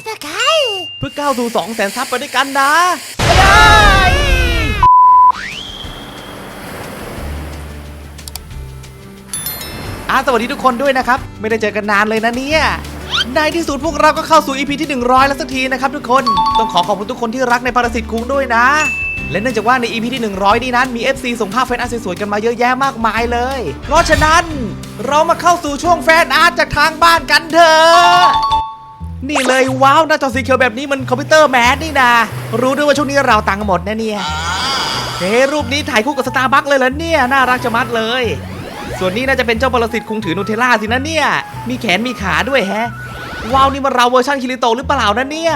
บสไครต์เพื่อก้าวสู่2 0 0แสนซับไปด้วยกันนะอาสวัสดีทุกคนด้วยนะครับ ไม่ได้เจอกันนานเลยนะเนี่ยในที่สุดพวกเราก็เข้าสู่ EP ที่ 100 แล้วสักทีนะครับทุกคนต้องขอขอบคุณทุกคนที่รักในปรสิตคุ้งด้วยนะ และเนื่องจากว่าใน EP ที่ 100 นี้นั้นมี FC ส่งภาพแฟนอาร์ตสวยๆกันมาเยอะแยะมากมายเลย เพราะฉะนั้นเรามาเข้าสู่ช่วงแฟนอาร์ตจากทางบ้านกันเถอะ นี่เลยว้าวหน้าจอสีเขียวแบบนี้มันคอมพิวเตอร์แมนนี่นะรู้ด้วยว่าช่วงนี้เราตังค์หมดนะเนี่ยเฮ้รูปนี้ถ่ายคู่กับสตาร์บัคเลยเหรอเนี่ยน่ารักจะมัดเลย ส่วนนี้น่าจะเป็นเจ้าปรสิตคุงถือนูเทลล่าสินะเนี่ย มีแขนมีขาด้วยแฮะว้าวนี่มันเราเวอร์ชันคิริโตหรือเปล่านะเนี่ย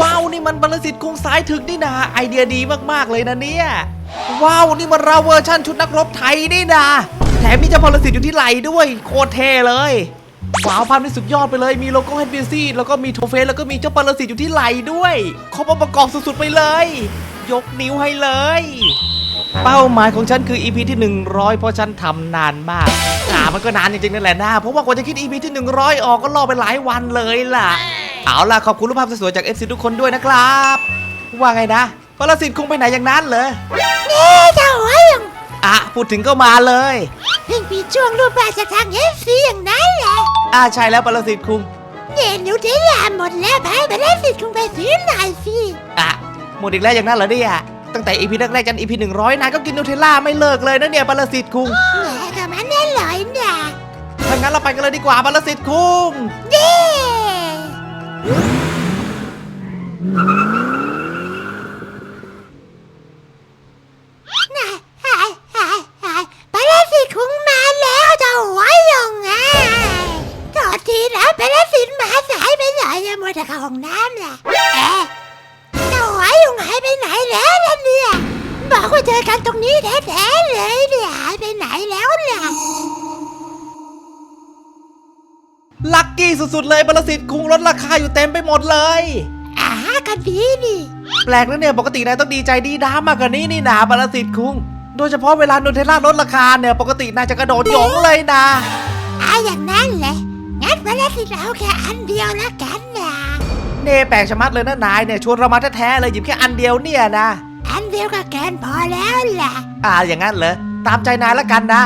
ว้าวนี่มันปรสิตคุงสายถึกนี่นาไอเดียดีมากๆเลยนะเนี่ยว้าวนี่มันเราเวอร์ชันชุดนักรบไทยนี่นาแถมมีเจ้าปรสิตอยู่ที่ไหล่ด้วยโคตรเท่เลย ว้าวภาพนี่สุดยอดไปเลย มีโลโก้ HBC แล้วก็มีโทเฟสแล้วก็มีเจ้าปรสิตอยู่ที่ไหล่ด้วย ครบองค์ประกอบสุดๆไปเลย ยกนิ้วให้เลย เป้าหมายของฉันคือ EP ที่ 100 เพราะฉันทำนานมากอ่ามันก็นานจริงๆนั่นแหละนะ เพราะว่ากว่าจะคิด EP ที่ 100 ออกก็รอไปหลายวันเลยล่ะ เอาล่ะ ขอบคุณรูปภาพสวยๆจาก FC ทุกคนด้วยนะครับ ว่าไงนะ ปรสิตคงไปไหนอย่างนั้นเหรอนี่เจ้าหัวยังอะพูดถึงก็มาเลย เพิ่งมีช่วงรูปแบบจากทางเอฟซีอย่างนั้นแหละอ่าใช่แล้วปรสิตคุงเนี่ยหนูได้ลาหมดแล้วพายไปได้สิทธิ์คงไปซื้อหน่อยสิอะหมดอีกแล้วอย่างนั้นเหรอเนี่ยตั้งแต่ EP แรกๆจน EP 100นายก็กินนูเทลล่าไม่เลิกเลยนะเนี่ยปรสิตคุงแหมก็มันอร่อยนะถ้างั้นเราไปกันเลยดีกว่าปรสิตคุงเย้ กว่าเจอกันตรงนี้แท้ๆเลยเนี่ยหายไปไหนแล้วล่ะลัคกี้สุดๆเลยปรสิตคุงลดราคาอยู่เต็มไปหมดเลย อ่าก็ดีนี่ แปลกนะเนี่ยปกตินายต้องดีใจดีด้ามากกว่านี้นี่นาปรสิตคุง โดยเฉพาะเวลานูเทลล่าลดราคาเนี่ยปกตินายจะกระโดดหยงเลยนะอ่าอย่างนั้นแหละงั้นวันนี้สิเอาแค่อันเดียวแล้วกันนะเน่แปลกชะมัดเลยนะนายเนี่ยชวนเรามาแท้ๆเลยหยิบแค่อันเดียวเนี่ยนะ อันเดียวก็แกนพอแล้วล่ะอ่าอย่างนั้นเหรอ ตามใจนายละกันนะ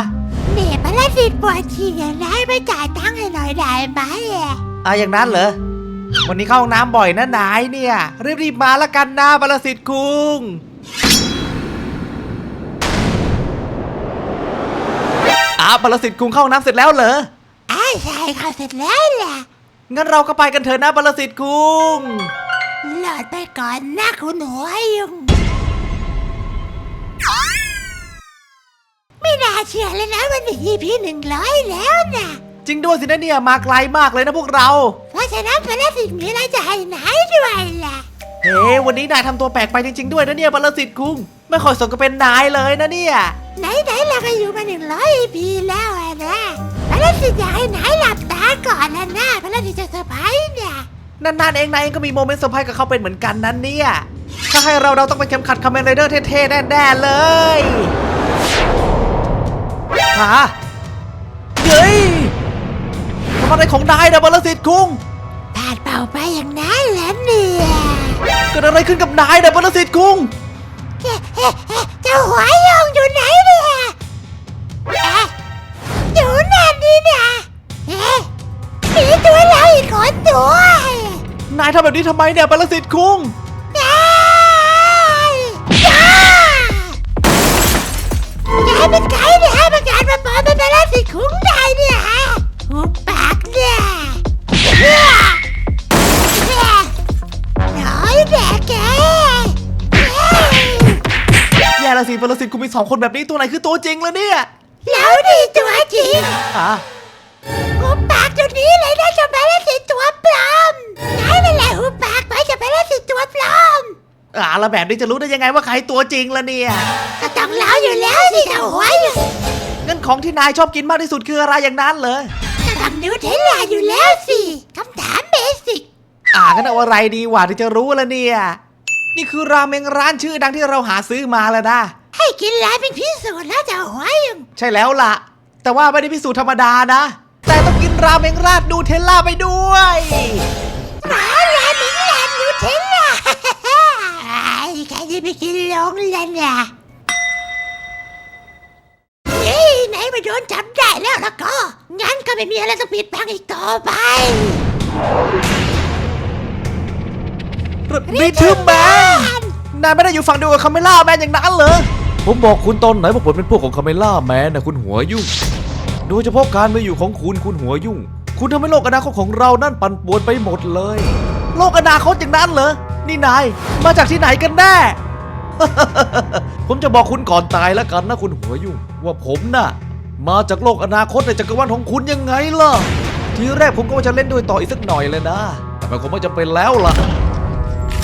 นี่พระสิทธิ์ปวดฉี่อย่างไรไม่จ่ายตังค์ให้หน่อยได้ไหมอะอ่าอย่างนั้นเหรอ วันนี้เข้าห้องน้ำบ่อยนะนายเนี่ย รีบๆมาละกันนะปรสิตคุงอ่าปรสิตคุงเข้าห้องน้ำเสร็จแล้วเหรอ อ้ายใช่เขาเสร็จแล้วล่ะงั้นเราก็ไปกันเถอะนะปรสิตคุง หลอดไปก่อนนะคุณหัวยุง ไม่น่าเชื่อเลยนะวันนี้ EP หนึ่งร้อยแล้วนะจริงด้วยสินะเนี่ยมาไกลมากเลยนะพวกเรา เพราะฉะนั้นพระสิทธิ์มีอะไรจะให้ไหนด้วยล่ะ เฮ้ วันนี้นายทำตัวแปลกไปจริง ๆ ด้วยนะเนี่ยปรสิตคุงไม่ค่อยสมกับเป็นนายเลยนะเนี่ย ไหนไหนๆเราก็อยู่มาหนึ่งร้อยปีแล้วอะนะพระสิทธิ์อยากให้ไหนหลับตาก่อนนะนะพระสิทธิ์จะเซอร์ไพรส์เนี่ย นานๆเองนายเองก็มีโมเมนต์เซอร์ไพรส์กับเขาเป็นเหมือนกันนั้นเนี่ย ถ้าให้เราเราต้องไปนเข็มขัดคาเมนไรเดอร์เท่ๆแน่ๆเลยฮะเฮ้ยทำอะไรของนายนะปรสิตคุงพลาดเป่าไปอย่างนั้นแหละเนี่ยเกิดอะไรขึ้นกับนายนะปรสิตคุงเฮ้เฮ้เฮ้เจ้าหัวยองอยู่ไหนเนี่ยเอ๊ะอยู่นั่นนี่นะเอ๊ะมีตัวเราอีกคนด้วยนายทำแบบนี้ทำไมเนี่ยปรสิตคุง สิตคุงมีสองคนแบบนี้ตัวไหนคือตัวจริงแล้วเนี่ยแล้วดีตัวจริงอะหุบปากเดี๋ยวนี้เลยนะจะไปแล้วสิตัวปลอมไหนนั่นแหละหุบปากไปจะไปแล้วสิตัวปลอมอ่าแล้วแบบนี้จะรู้ได้ยังไงว่าใครตัวจริงละเนี่ยก็ต้องเล่าอยู่แล้วสิเจ้าหัวอยู่งั้นของที่นายชอบกินมากที่สุดคืออะไรอย่างนั้นเลยก็ต้องนิวเทลลาอยู่แล้วสิคำถามเบสิกอ่ากันเอาอะไรดีกว่าที่จะรู้ละเนี่ยนี่คือราเมงร้านชื่อดังที่เราหาซื้อมาแล้วนะให้ กินแล้วเป็นพิสูจน์แล้วจะหวยใช่แล้วล่ะ แต่ว่าไม่ได้พิสูจน์ธรรมดานะ แต่ต้องกินราเมงราดนูเทลล่าไปด้วยมาราเมงราดนูเทลล่าใครจะไปกินลงแล้วนี่ยนี่ไหนไปโดนจับได้แล้วแล้วก็ งั้นก็ไม่มีอะไรต้องปิดบังอีกต่อไปรีทึมแมนนายไม่ได้อยู่ฝั่งเดียวกับคาเมล่าแมนอย่างนั้นเหรอ ผมบอกคุณตอนไหนว่าผมเป็นพวกของคาเมล่าแมนนะคุณหัวยุ่ง โดยเฉพาะการมาอยู่ของคุณคุณหัวยุ่ง คุณทำให้โลกอนาคตของเรานั่นปั่นป่วนไปหมดเลย โลกอนาคตอย่างนั้นเหรอ นี่นาย มาจากที่ไหนกันแน่ ผมจะบอกคุณก่อนตายแล้วกันนะคุณหัวยุ่ง ว่าผมน่ะ มาจากโลกอนาคตในจักรวาลของคุณยังไงล่ะ ทีแรกผมก็ว่าจะเล่นด้วยต่ออีกสักหน่อยเลยนะ แต่มันคงไม่จำเป็นแล้วล่ะ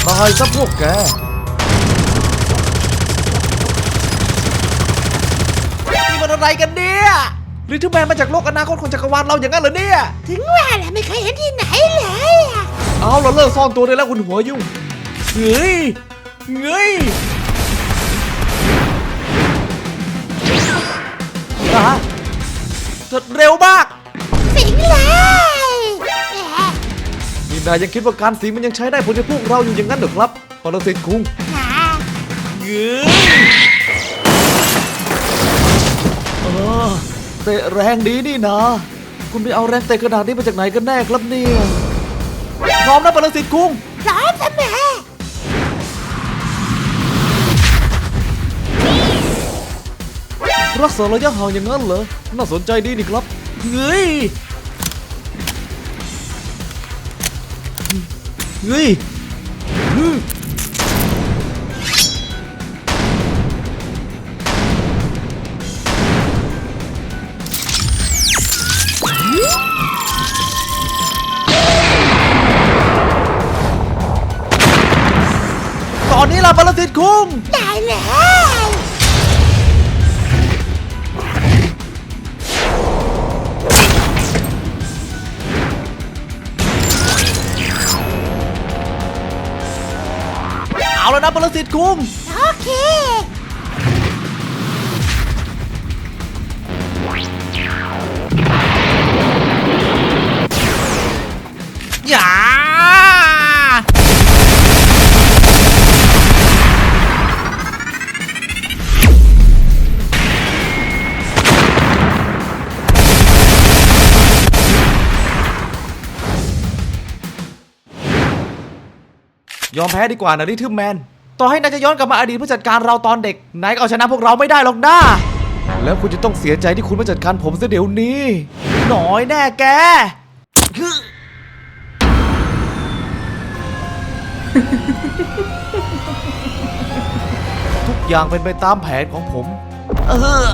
ตายซะพวกแก นี่มัน อะไรกันเนี่ยลิทเทิลแมนมาจากโลกอนาคตของจักรวาลเราอย่างนั้นเหรอเนี่ย ถึงว่าแหละไม่เคยเห็นที่ไหนเลยอะเอาเราเลิกซ่อนตัวได้แล้วคุณหัวยุ่งเฮ้ยเฮ้ยอะเสร็จเร็วมาก สิงเลยแหมนี่นายยังคิดว่าการสีมันยังใช้ได้ผลในพวกเราอยู่อย่างนั้นเหรอครับปรสิตคุงหาเฮ้ยเอ เตะแรงดีนี่นะ คุณไปเอาแรงเตะขนาดนี้มาจากไหนกันแน่ครับเนี่ยพร้อมนะปรสิตคุงพร้อมเสมอรักษาระยะห่างอย่างนั้นเหรอ น่าสนใจดีนี่ครับ เฮ้ย เฮ้ย ล่งได้เลยเอาแล้วนะปรสิตคุง ยอมแพ้ดีกว่านะริทึมแมน ต่อให้นายจะย้อนกลับมาอดีตผู้จัดการเราตอนเด็กนายก็เอาชนะพวกเราไม่ได้หรอกนะแล้วคุณจะต้องเสียใจที่คุณมาจัดการผมซะเดี๋ยวนี้ หน่อยแน่แกทุกอย่างเป็นไปตามแผนของผม เออ